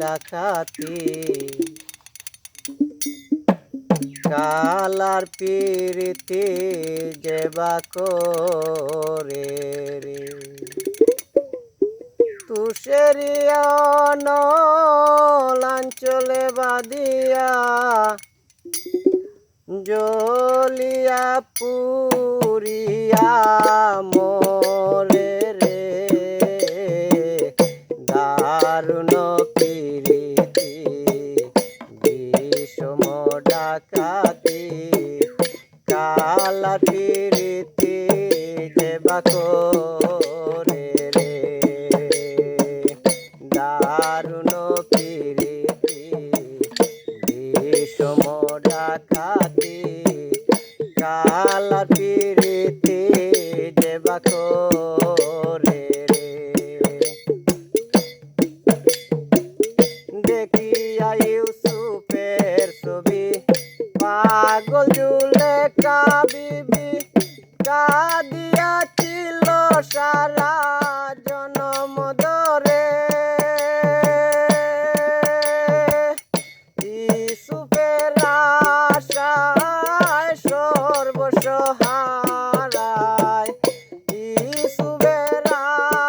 ডাকাতি কালার পিরিতি যেবা করে রে। তুষেরিয়া লাঞ্চলে বাদিয়া জলিয়া পুরিয়া মোরে রে। দারুণ কালা পিরিতি দেবা পাগল জুলে কাবিবি, কাদিয়াছিল সারা জনম ধরে। ইউসুফের আশায় সর্বসহারায় ইসুবের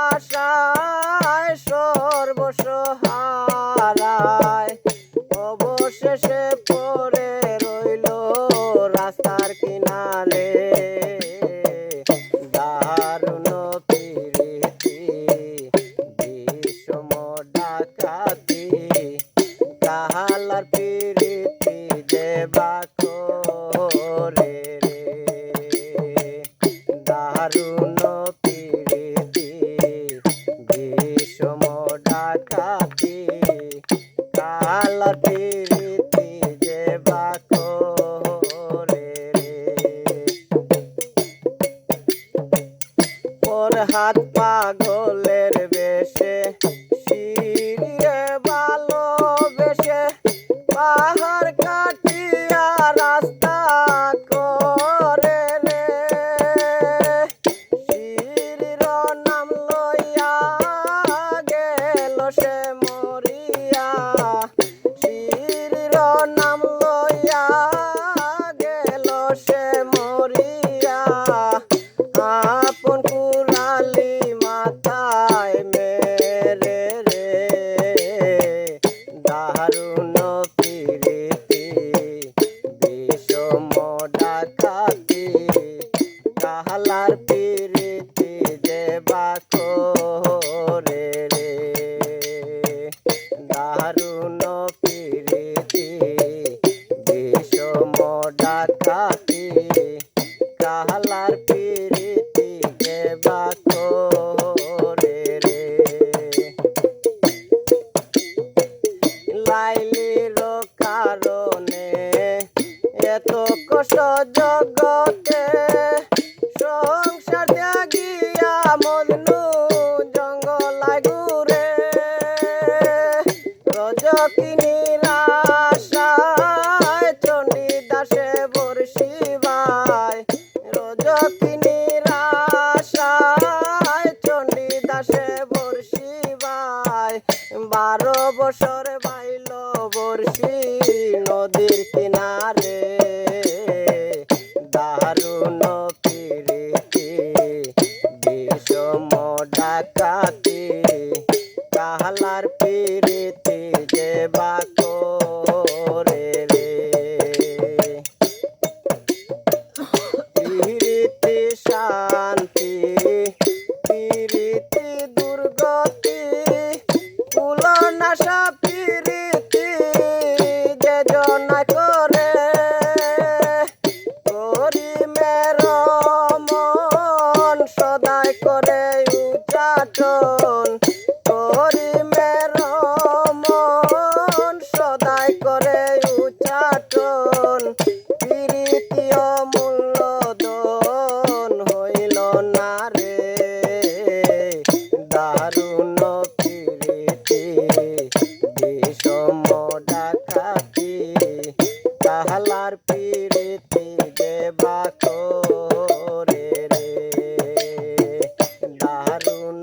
আশায় সর্বসহারায়, অবশেষে পড়ে কালার পিরিতি দেবা করে রে। ওর হাত পাগলের বেশে পাহাড় কাটিয়া রাস্তা করে রে নাম লইয়া গেল সে। ডাকাতি কাহালার পিরিতি দেবা করে রে। লাইলির কারণে এত কষ্ট জগতে সংসার ত্যাগিয়া মজনু বারো বছর বাইল বর্ষি নদীর কিনারে দারুণ